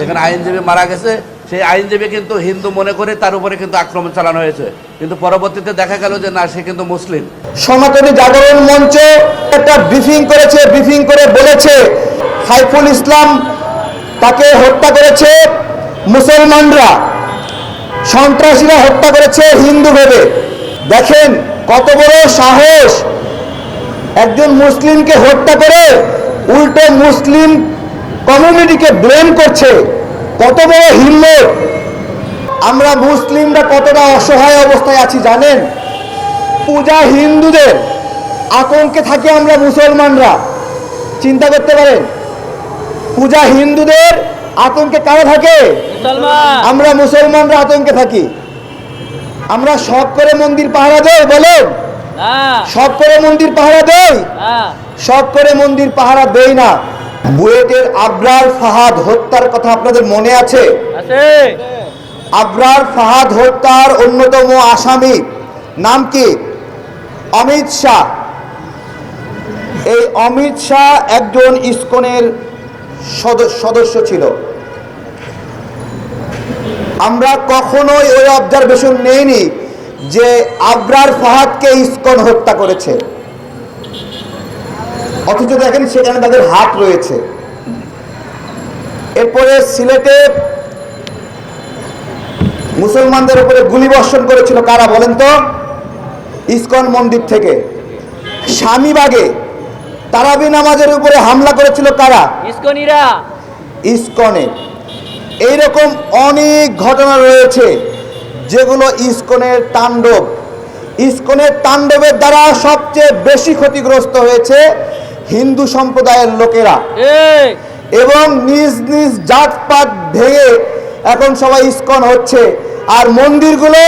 যেখানে আইনজীবী মারা গেছে, সেই আইনজীবী কিন্তু হিন্দু মনে করে তার উপরে কিন্তু আক্রমণ চালানো হয়েছে। কিন্তু পরবর্তীতে দেখা গেল যে না, সে কিন্তু মুসলিম। সনাতনী জাগরণ মঞ্চ একটা ব্রিফিং করেছে ব্রিফিং করে বলেছে, সাইফুল ইসলাম তাকে হত্যা করেছে মুসলমানরা। সন্ত্রাসীরা হত্যা করেছে হিন্দু ভেবে দেখেন কত বড় সাহস একজন মুসলিমকে হত্যা করে উল্টো মুসলিম কমিউনিটিকে ব্লেম করছে। কত বড় হিম্মত? আমরা মুসলিমরা কতটা অসহায় অবস্থায় আছি জানেন? পূজা হিন্দুদের আতঙ্কে থাকি আমরা মুসলমানরা। চিন্তা করতে পারেন? পূজা হিন্দুদের আতঙ্কে কারা থাকে? আমরা মুসলমানরা আতঙ্কে থাকি। আমরা সব করে মন্দির পাহারা দেই বলেন? সব করে মন্দির পাহারা দেই? সব করে মন্দির পাহারা দেই না। বুয়েটের আবরার ফাহাদ হত্যার কথা আপনাদের মনে আছে? আবরার ফাহাদ হত্যার অন্যতম আসামি নাম কি? অমিত শাহ। এই অমিত শাহ একজন ইসকনের সদ- সদস্য ছিল। আমরা কখনোই ওই অবজারভেশন নেইনি যে আবরার ফাহাদকে ইসকন হত্যা করেছে। অথচ দেখেন সেখানে তাদের হাত রয়েছে। এরপরে সিলেটে মুসলমানদের উপরে গুলি বর্ষণ করেছিল কারা বলেন তো? ইসকন মন্দির থেকে। স্বামীবাগে তারাবি নামাজের উপরে হামলা করেছিল কারা? ইসকনিরা। ইসকনে। এইরকম অনেক ঘটনা রয়েছে যেগুলো ইসকনের তাণ্ডব। ইসকনের তাণ্ডবের দ্বারা সবচেয়ে বেশি ক্ষতিগ্রস্ত হয়েছে হিন্দু সম্প্রদায়ের লোকেরা। এবং নিজ নিজ জাতপাত ভেঙে এখন সবাই ইস্কন হচ্ছে। আর মন্দিরগুলো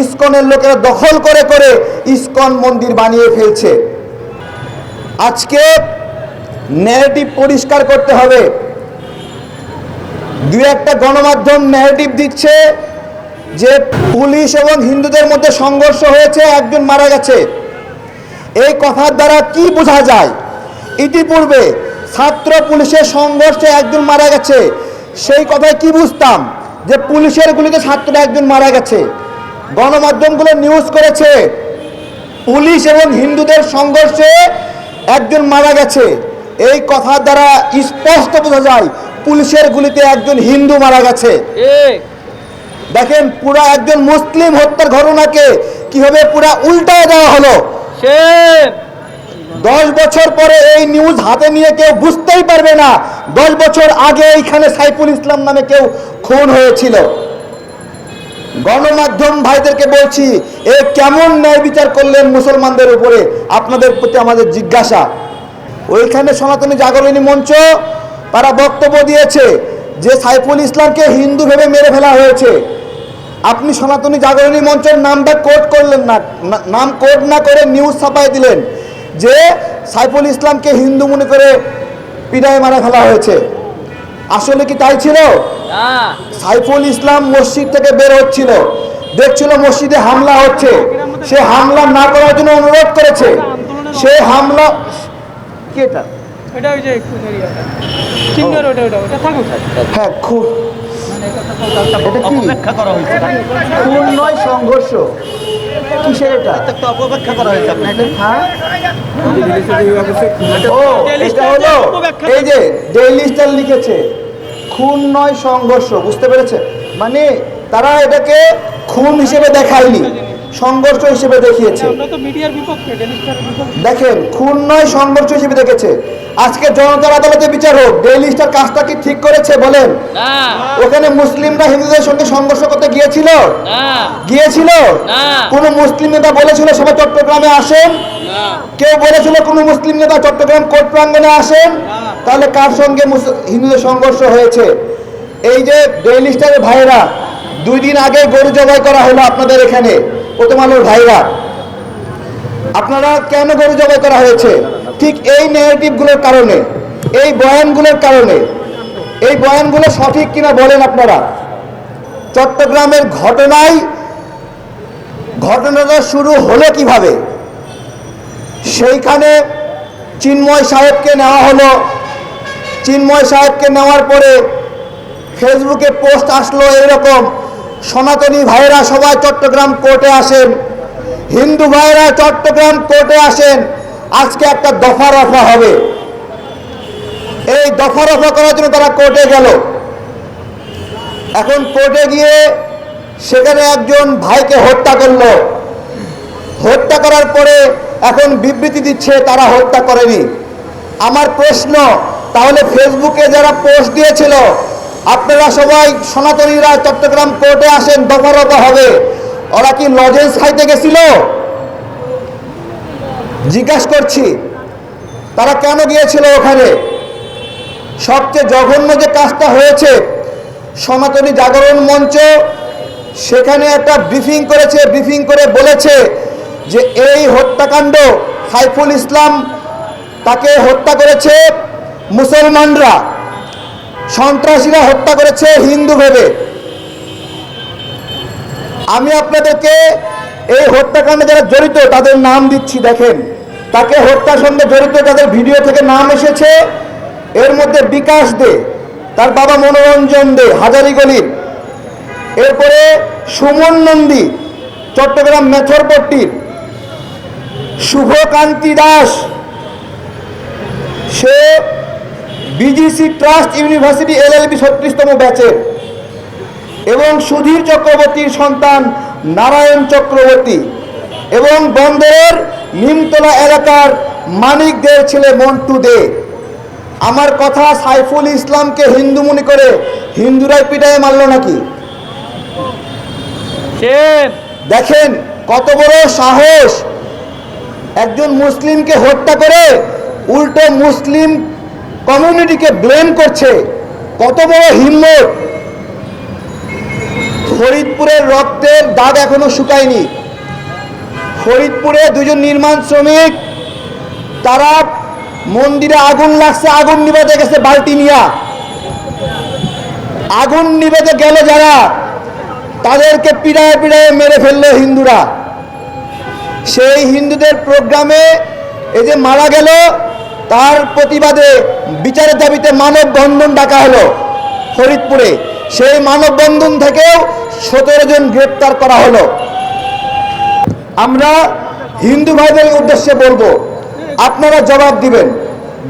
ইস্কনের লোকেরা দখল করে করে ইস্কন মন্দির বানিয়ে ফেলছে। আজকে ন্যারেটিভ পরিষ্কার করতে হবে। দু একটা গণমাধ্যম ন্যারেটিভ দিচ্ছে যে পুলিশ এবং হিন্দুদের মধ্যে সংঘর্ষ হয়েছে একজন মারা গেছে। এই কথার দ্বারা কি বোঝা যায়? ইতিপূর্বে ছাত্র পুলিশের সংঘর্ষে একজন মারা গেছে। সেই কথায় কি বুঝতাম? যে পুলিশের গুলিতে ছাত্ররা একজন মারা গেছে। গণমাধ্যমগুলো নিউজ করেছে পুলিশ এবং হিন্দুদের সংঘর্ষে একজন মারা গেছে। এই কথার দ্বারা স্পষ্ট বোঝা যায় পুলিশের গুলিতে একজন হিন্দু মারা গেছে। দেখেন পুরা একজন মুসলিম হত্যার ঘটনাকে কীভাবে পুরা উল্টায় দেওয়া হলো। সেম দশ বছর পরে এই নিউজ হাতে নিয়ে কেউ বুঝতেই পারবে না। দশ বছর আগে এইখানে সাইফুল ইসলাম নামে কেউ খুন হয়েছিল। গণমাধ্যম ভাইদেরকে বলছি, এ কেমন ন্যায় বিচার করলেন মুসলমানদের উপরে? আপনাদের প্রতি আমাদের জিজ্ঞাসা। ওইখানে সনাতনী জাগরণী মঞ্চ তারা বক্তব্য দিয়েছে যে সাইফুল ইসলামকে হিন্দু ভেবে মেরে ফেলা হয়েছে। আপনি সনাতনী জাগরণী মঞ্চের নামটা কোট করলেন না নাম কোট না করে নিউজ ছাপাই দিলেন। যে সাইফুল ইসলামকে হিন্দু মনে করে পিটায় মারা ফেলা হয়েছে। আসলে কি তাই ছিল? না। সাইফুল ইসলাম মসজিদ থেকে বের হচ্ছিল। দেখছিল মসজিদে হামলা হচ্ছে। সে হামলা না করার জন্য অনুরোধ করেছে। সে হামলা কি এটা? হ্যাঁ খুব। এটা অপেক্ষা করা হয়েছে। খুন সংঘর্ষ। কিসের এটা? অপেক্ষা করা হয়েছে এই যে ডেইলি স্টার লিখেছে, খুন নয় সংঘর্ষ, বুঝতে পেরেছে মানে তারা এটাকে খুন হিসেবে দেখায়নি। সংঘর্ষ হিসেবে দেখিয়েছে। আমরা তো মিডিয়ার বিপক্ষে ডেলি স্টারের বিপক্ষে। দেখেন খুন নয় সংঘর্ষ হিসেবে দেখেছে। আজকে জনতার আদালতে বিচার হোক। ডেইলি স্টার কাজটা কি ঠিক করেছে বলেন? ওখানে মুসলিমরা হিন্দুদের সঙ্গে সংঘর্ষ করতে গিয়েছিল? গিয়েছিল? কোন মুসলিম নেতা বলেছিল সবাই চট্টগ্রামে আসেন? কেউ বলেছিল কোন মুসলিম নেতা চট্টগ্রাম কোর্ট প্রাঙ্গনে আসেন? তাহলে কার সঙ্গে হিন্দুদের সংঘর্ষ হয়েছে? এই যে ডেইলি স্টারের ভাইরা দুই দিন আগে গরু জবাই করা হলো আপনাদের এখানে। প্রথম আলোর ভাইরা, আপনারা কেন গরু জবাই করা হয়েছে? ঠিক এই নেগেটিভগুলোর কারণে, এই বয়ানগুলোর কারণে। এই বয়ানগুলো সঠিক কিনা বলেন আপনারা। চট্টগ্রামের ঘটনায় ঘটনাটা শুরু হলো কীভাবে? সেইখানে চিন্ময় সাহেবকে নেওয়া হলো। চিন্ময় সাহেবকে নেওয়ার পরে ফেসবুকে পোস্ট আসলো এরকম সনাতনী ভাইরা সবাই চট্টগ্রাম কোর্টে আসেন। হিন্দু ভাইরা চট্টগ্রাম কোর্টে আসেন। আজকে একটা দফা রফা হবে। এই দফা রফা করার জন্য তারা কোর্টে গেল। এখন কোর্টে গিয়ে সেখানে একজন ভাইকে হত্যা করল। হত্যা করার পরে এখন বিবৃতি দিচ্ছে তারা হত্যা করেনি। আমার প্রশ্ন, তাহলে ফেসবুকে যারা পোস্ট দিয়েছিল আপনারা সবাই সনাতনীরা চট্টগ্রাম কোর্টে আসেন দফা রফা হবে। ওরা কি লজেন্স খাইতে গেছিল? জিজ্ঞাসা করছি, তারা কেন গিয়েছিল ওখানে? সবচেয়ে জঘন্য যে কাজটা হয়েছে, সনাতনী জাগরণ মঞ্চ সেখানে একটা ব্রিফিং করেছে, ব্রিফিং করে বলেছে যে এই হত্যাকাণ্ড, সাইফুল ইসলাম তাকে হত্যা করেছে মুসলমানরা। সন্ত্রাসীরা হত্যা করেছে হিন্দু ভেবে। আমি আপনাদেরকে এই হত্যাকাণ্ডে যারা জড়িত, তাদের নাম দিচ্ছি, দেখেন। তাকে হত্যার সঙ্গে জড়িত তাদের ভিডিও থেকে নাম এসেছে, এর মধ্যে বিকাশ দে, তার বাবা মনোরঞ্জন দে, হাজারি হাজারিগলির এরপরে সুমন নন্দী, চট্টগ্রাম মেথরপট্টির। শুভকান্তি দাস, সে বিজিসি ট্রাস্ট ইউনিভার্সিটি এলএলবি ছত্রিশতম ব্যাচের এবং সুধীর চক্রবর্তীর সন্তান নারায়ণ চক্রবর্তী। এবং বন্দরের নিমতলা এলাকার মানিকদের ছেলে মন্টু দে। আমার কথা সাইফুল ইসলামকে হিন্দু মনে করে হিন্দুরাই পিটায় মারল নাকি? দেখেন কত বড় সাহস। একজন মুসলিমকে হত্যা করে উল্টো মুসলিম কমিউনিটিকে ব্লেম করছে। কত বড় হিম্মত। ফরিদপুরের রক্তের দাগ এখনও শুকায়নি। ফরিদপুরে দুজন নির্মাণ শ্রমিক, তারা মন্দিরে আগুন লাগছে, আগুন নিবেদে গেছে বালতি নিয়া। আগুন নিবেদে গেল যারা, তাদেরকে পিড়ায় পিড়ায় মেরে ফেলল হিন্দুরা। সেই হিন্দুদের প্রোগ্রামে এই যে মারা গেল তার প্রতিবাদে বিচারের দাবিতে মানববন্ধন ডাকা হলো ফরিদপুরে। সেই মানববন্ধন থেকেও সতেরো জন গ্রেপ্তার করা হলো। আমরা হিন্দু ভাইদের উদ্দেশ্যে বলব, আপনারা জবাব দিবেন।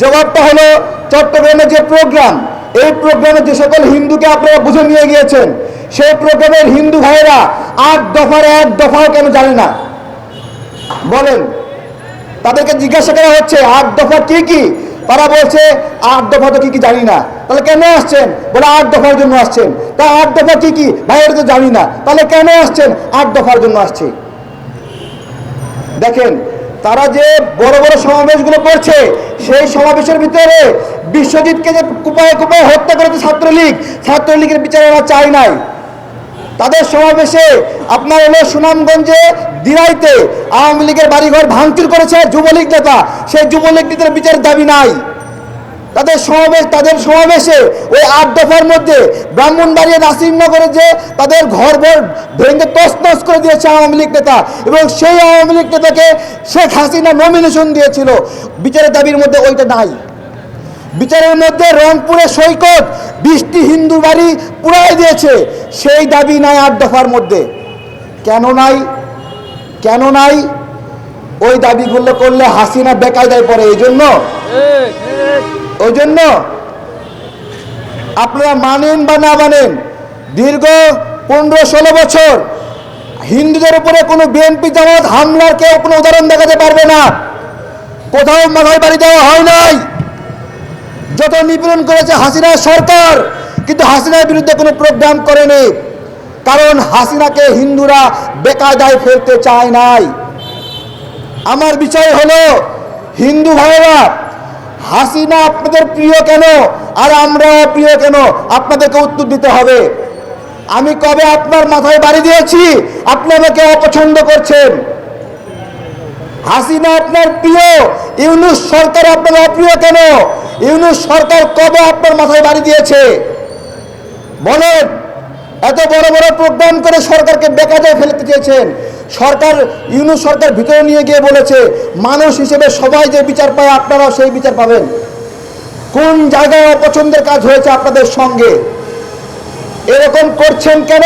জবাবটা হলো চট্টগ্রামে যে প্রোগ্রাম এই প্রোগ্রামে যে সকল হিন্দুকে আপনারা বুঝে নিয়ে গিয়েছেন, সেই প্রোগ্রামের হিন্দু ভাইরা আট দফার এক দফাও কেন জানে না? বলেন তাদেরকে জিজ্ঞাসা করা হচ্ছে, আট দফা কি কি? তারা বলছে, আট দফা তো কি কি জানি না। তাহলে কেন আসছেন? বলে, আট দফার জন্য আসছেন। তা আট দফা কি কি? ভাই, এটা তো জানি না। তাহলে কেন আসছেন? আট দফার জন্য আসছে। দেখেন, তারা যে বড় বড় সমাবেশগুলো করছে, সেই সমাবেশের ভিতরে বিশ্বজিৎকে যে কুপায় কুপায় হত্যা করেছে ছাত্রলীগ, ছাত্রলীগের বিচার ওরা চায় নাই। তাদের সমাবেশে আপনার হলো সুনামগঞ্জে, দিরাইতে আওয়ামী লীগের বাড়িঘর ভাঙচুর করেছে যুবলীগ নেতা। সেই যুবলীগ নেতার বিচারের দাবি নাই। তাদের সমাবেশ, তাদের সমাবেশে ওই আট দফার মধ্যে ব্রাহ্মণবাড়িয়া নাসিমনগরে যে তাদের ঘর ভর ভেঙে তছনছ করে দিয়েছে আওয়ামী লীগ নেতা এবং সেই আওয়ামী লীগ নেতাকে শেখ হাসিনা নমিনেশন দিয়েছিল। বিচারের দাবির মধ্যে ওইটা নাই। বিচারের মধ্যে রংপুরে সৈকত বৃষ্টি হিন্দু বাড়ি পুরাই দিয়েছে। সেই দাবি নাই আট দফার মধ্যে। কেন নাই? কেন নাই? ওই দাবিগুলো করলে হাসিনা বেকায়দায় পড়ে, এই জন্য? ওই জন্য? আপনারা মানেন বা না মানেন, দীর্ঘ পনেরো ষোলো বছর হিন্দুদের উপরে কোনো বিএনপি জামাত হামলার কেউ কোনো উদাহরণ দেখাতে পারবে না। কোথাও মাথায় বাড়ি দেওয়া হয় নাই। যত নিপীড়ন করেছে হাসিনা সরকার, কিন্তু হাসিনার বিরুদ্ধে কোনো প্রোগ্রাম করেনি। কারণ হাসিনাকে হিন্দুরা বেকায়দায় ফেলতে চায় নাই। আমার বিষয় হলো, হিন্দু ভাইয়েরা, হাসিনা আপনাদের প্রিয় কেন? আর আমরাও প্রিয় কেন? আপনাদেরকে উত্তর দিতে হবে। আমি কবে আপনার মাথায় বাড়ি দিয়েছি? আপনি আমাকে অপছন্দ করছেন। হাসিনা আপনার প্রিয়, ইউনুস সরকার আপনার অপ্রিয় কেন? ইউনুস সরকার কবে আপনার মাথায় বাড়ি দিয়েছে? বলেন, এত বড় বড় প্রোগ্রাম করে সরকারকে বেকাজায় ফেলতে চেয়েছেন। সরকার, ইউনুস সরকার ভিতরে নিয়ে গিয়ে বলেছে, মানুষ হিসেবে সবাই যে বিচার পায়, আপনারাও সেই বিচার পাবেন। কোন জায়গায় অপছন্দের কাজ হয়েছে আপনাদের সঙ্গে? এরকম করছেন কেন?